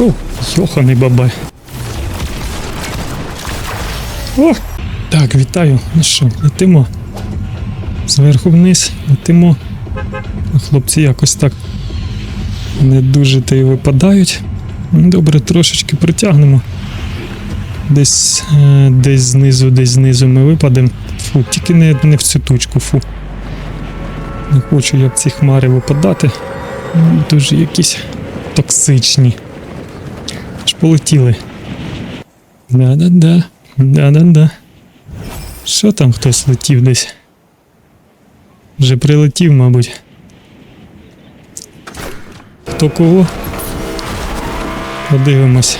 О, йоханий бабай. О! Так, вітаю. Ну що, летимо. Зверху вниз, летимо. Хлопці якось так не дуже та й випадають. Ну, Добре, трошечки притягнемо. Десь, е, десь знизу, десь знизу ми випадемо. Фу, тільки не, не в цю тучку, фу. Не хочу, як ці хмари випадати. Ну, Дуже якісь токсичні. Полетіли. Да-да-да. Да-да-да. Що там хтось летів десь? Вже прилетів, мабуть. Хто кого? Подивимось.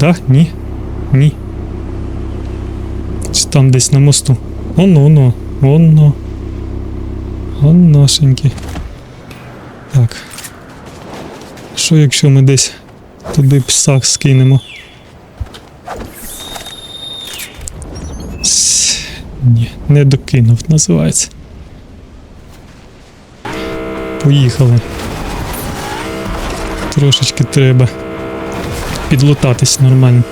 Да? Ні? Ні. Чи там десь на мосту? Оно, оно, оно. Он нашенькі. Так. Що якщо ми десь туди пса скинемо? Ні, не докинув, називається. Поїхали. Трошечки треба підлутатись нормально.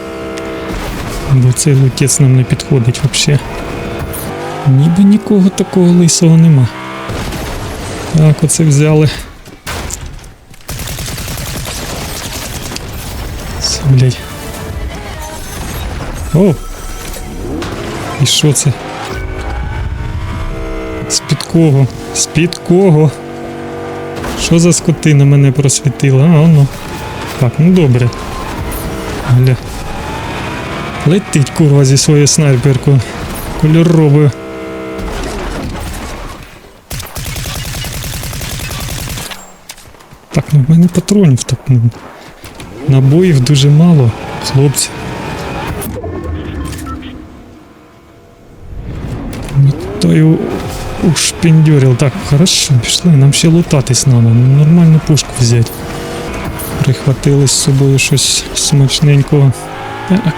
Бо цей лутець нам не підходить взагалі. Ніби нікого такого лисого нема. Так, оце взяли. Це, блядь. О! І що це? З-під кого? З-під кого? Що за скотина мене просвітила? А, ну. Так, ну добре. Гля. Летить курва зі своєю снайперкою. Кольоровою. Так, ну в мене патронів так. ну, Набоїв дуже мало, хлопці. Ну, то й ушпіндюрил. Так, хорошо, пішли, нам ще лутатись треба. Нормальну пушку взяти. Прихватили з собою щось смачненького. Так.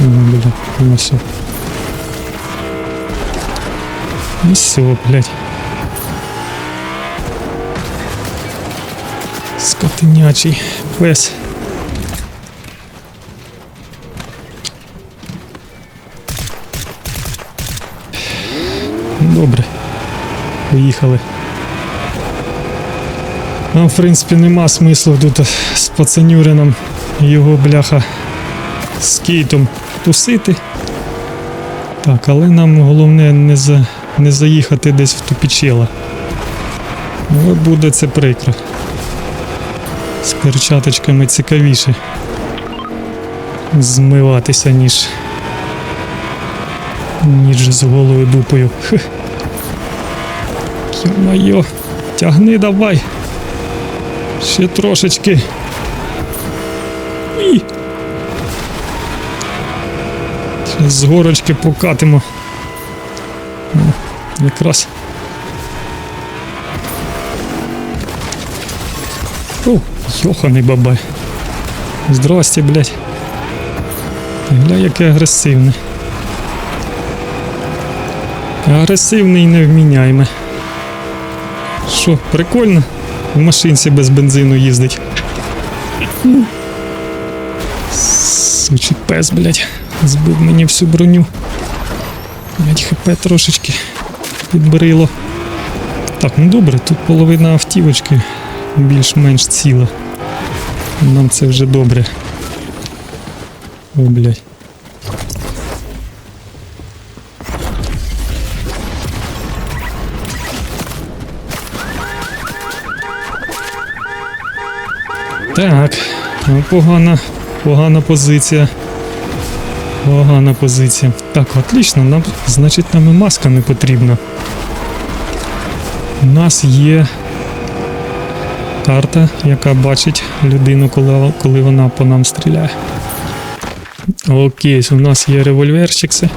Ну, бля, ну все. Ну все, блядь. Скотинячий пес. Добре. Поїхали. Нам, в принципі, нема смислу тут з пацанюрином його бляха з кейтом тусити. Так, але нам головне не, за, не заїхати десь в тупічела. Ну, буде це прикро. З перчаточками цікавіше змиватися, ніж. ніж з голою дупою. Йо-майо, тягни давай. Ще трошечки. І. З горочки покатимо. О, якраз. О, йоханий бабай. Здрасте, блядь. Гля, яке агресивне. Агресивний і невміняйме. Що, прикольно? В машинці без бензину їздить. Сучий пес, блядь. Збив мені всю броню. Блядь, хп трошечки підбрило. Так, ну добре, тут половина автівочки більш-менш ціла. Нам це вже добре. О, блядь. Так, ну, погана, погана позиція. Погана позиція. Так, отлично, нам, значить, нам і маска не потрібна. У нас є карта, яка бачить людину, коли, коли вона по нам стріляє. Окей, у нас є револьверчикси.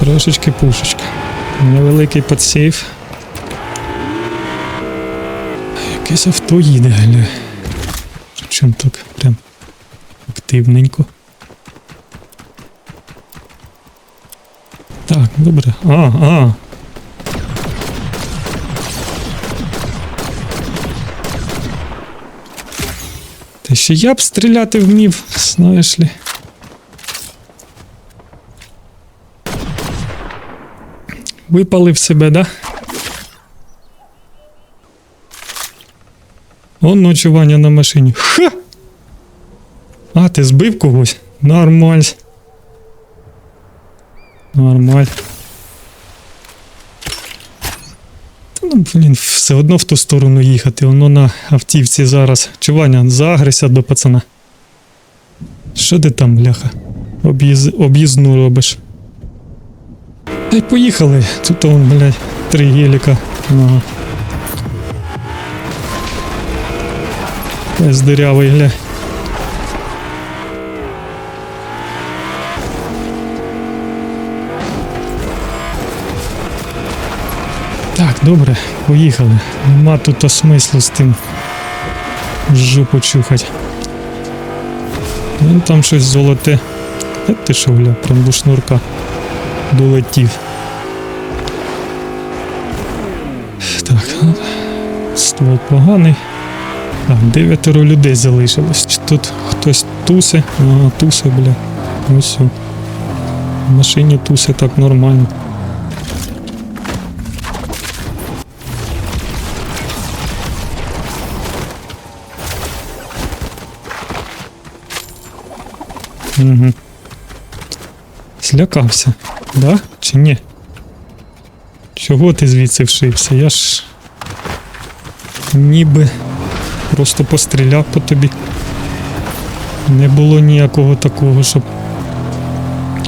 Трошечки пушечка. Невеликий подсейф. Якесь авто їде, гля. Причому так прям активненько. Так, добре. А, а. Ще я б стріляти вмів, знаєш лі. Випалив себе, да? Он ночування на машині. Ха! А, ти збив когось? Нормаль. Нормаль. Та ну, блін, все одно в ту сторону їхати. Воно на автівці зараз. Чування, загрися до пацана. Що ти там, бляха? Об'їз... Об'їзну робиш. Та й поїхали. Тут он, блядь, три геліка. Ага. Весь дирявий. Добре, поїхали. Нема тут смислу з тим жопу чухать. Ну там щось золоте. Е, ти що, гля, прям до шнурка долетів. Так, ствол поганий. Так, дев'ятеро людей залишилось. Чи тут хтось тусе? Ага, тусе, бля. Ось. В машині тусе так нормально. Угу. Злякався, да? Чи ні? Чого ти звідси вшився? Я ж ніби просто постріляв по тобі. Не було ніякого такого, щоб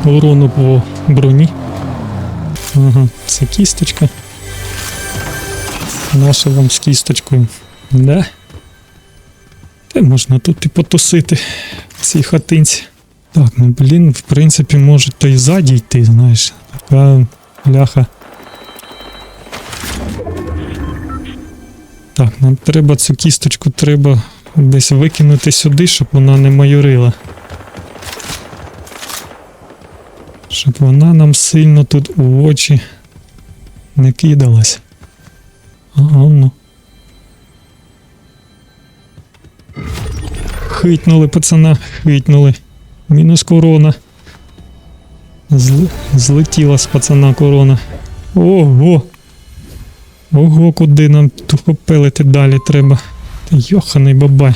урону по броні. Ага, це кісточка. Наша вам з кісточкою. Да? Та можна тут і потусити в цій хатинці. Так, ну блін, в принципі, може то і ззаді йти, знаєш. Така ляха. Так, нам треба цю кісточку треба десь викинути сюди, щоб вона не майорила. Щоб вона нам сильно тут у очі не кидалась. Ага, ну. Хитнули пацана, хитнули. Мінус корона. Зл... Злетіла з пацана корона. Ого! Ого, куди нам тупо пилити далі треба. Йоханий бабай.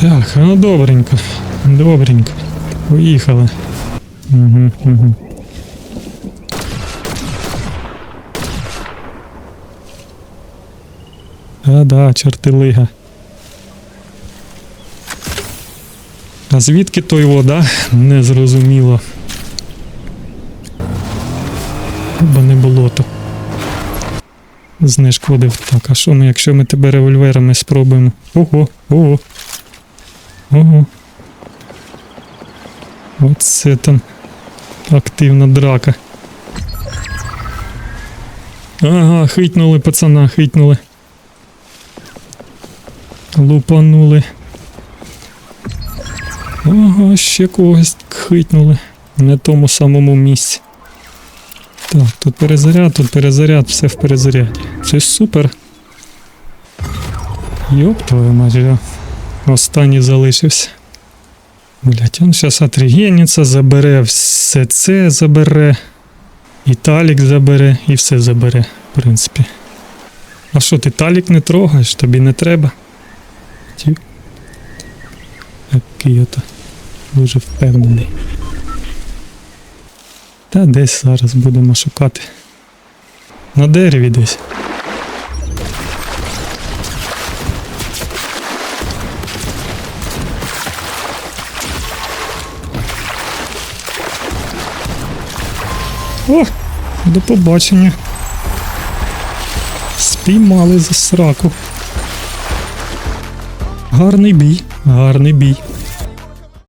Так, ну добренько. Добренько. Поїхали. Угу, угу. А-да, чортилига. А звідки той вода? Не зрозуміло. Хіба не болото. Знешкодив. Так, а що ми, якщо ми тебе револьверами спробуємо? Ого, ого. Ого. Оце там активна драка. Ага, хитнули пацана, хитнули. Лупанули. Ага, ще когось хитнули. На тому самому місці. Так, тут перезаряд, тут перезаряд, все в перезаряді. Це супер. Йоп твою мать, я останній залишився. Блять, он зараз отрігениться, забере все це забере. І талік забере, і все забере, в принципі. А що, ти талік не трогаєш, тобі не треба? Ті. Який ото дуже впевнений. Та десь зараз будемо шукати. На дереві десь. О, до побачення. Спіймали за сраку. Гарний бій, гарний бій.